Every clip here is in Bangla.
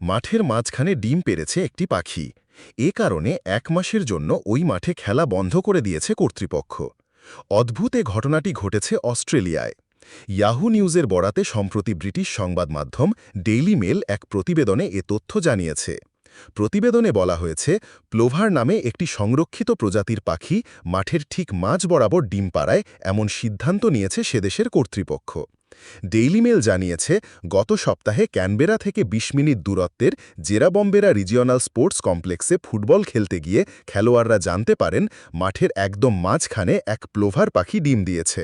মাঠের মাঝখানে ডিম পেরেছে একটি পাখি। এ কারণে এক মাসের জন্য ওই মাঠে খেলা বন্ধ করে দিয়েছে কর্তৃপক্ষ। অদ্ভুত এ ঘটনাটি ঘটেছে অস্ট্রেলিয়ায়। ইয়াহু নিউজের বরাতে সম্প্রতি ব্রিটিশ সংবাদ মাধ্যম ডেইলি মেল এক প্রতিবেদনে এ তথ্য জানিয়েছে। প্রতিবেদনে বলা হয়েছে, প্লোভার নামে একটি সংরক্ষিত প্রজাতির পাখি মাঠের ঠিক মাঝ বরাবর ডিম পাড়ায় এমন সিদ্ধান্ত নিয়েছে সেদেশের কর্তৃপক্ষ। ডেইলি মেল জানিয়েছে, গত সপ্তাহে ক্যানবেরা থেকে ২০ মিনিট দূরত্বের জেরাবম্বেরা রিজিওনাল স্পোর্টস কমপ্লেক্সে ফুটবল খেলতে গিয়ে খেলোয়াড়রা জানতে পারেন, মাঠের একদম মাঝখানে এক প্লোভার পাখি ডিম দিয়েছে।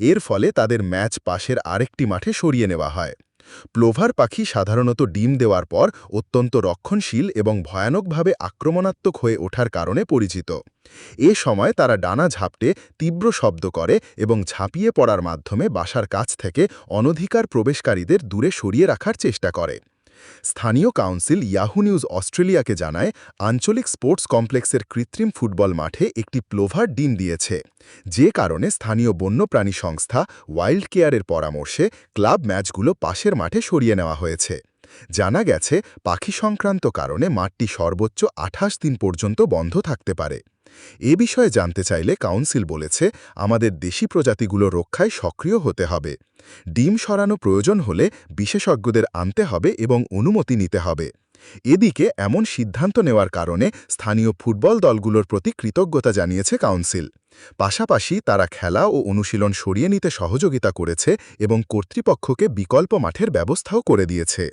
এর ফলে তাদের ম্যাচ পাশের আরেকটি মাঠে সরিয়ে নেওয়া হয়। প্লোভার পাখি সাধারণত ডিম দেওয়ার পর অত্যন্ত রক্ষণশীল এবং ভয়ানকভাবে আক্রমণাত্মক হয়ে ওঠার কারণে পরিচিত। এ সময় তারা ডানা ঝাপটে তীব্র শব্দ করে এবং ঝাঁপিয়ে পড়ার মাধ্যমে বাসার কাছ থেকে অনধিকার প্রবেশকারীদের দূরে সরিয়ে রাখার চেষ্টা করে। স্থানীয় কাউন্সিল ইয়াহু নিউজ অস্ট্রেলিয়াকে জানায়, আঞ্চলিক স্পোর্টস কমপ্লেক্সের কৃত্রিম ফুটবল মাঠে একটি প্লোভার ডিম দিয়েছে। যে কারণে স্থানীয় বন্যপ্রাণী সংস্থা ওয়াইল্ড কেয়ারের পরামর্শে ক্লাব ম্যাচগুলো পাশের মাঠে সরিয়ে নেওয়া হয়েছে। জানা গেছে, পাখি সংক্রান্ত কারণে মাঠটি সর্বোচ্চ আঠাশ দিন পর্যন্ত বন্ধ থাকতে পারে। এ বিষয়ে জানতে চাইলে কাউন্সিল বলেছে, আমাদের দেশি প্রজাতিগুলো রক্ষায় সক্রিয় হতে হবে। ডিম সরানো প্রয়োজন হলে বিশেষজ্ঞদের আনতে হবে এবং অনুমতি নিতে হবে। এদিকে এমন সিদ্ধান্ত নেওয়ার কারণে স্থানীয় ফুটবল দলগুলোর প্রতি কৃতজ্ঞতা জানিয়েছে কাউন্সিল। পাশাপাশি তারা খেলা ও অনুশীলন সরিয়ে নিতে সহযোগিতা করেছে এবং কর্তৃপক্ষকে বিকল্প মাঠের ব্যবস্থাও করে দিয়েছে।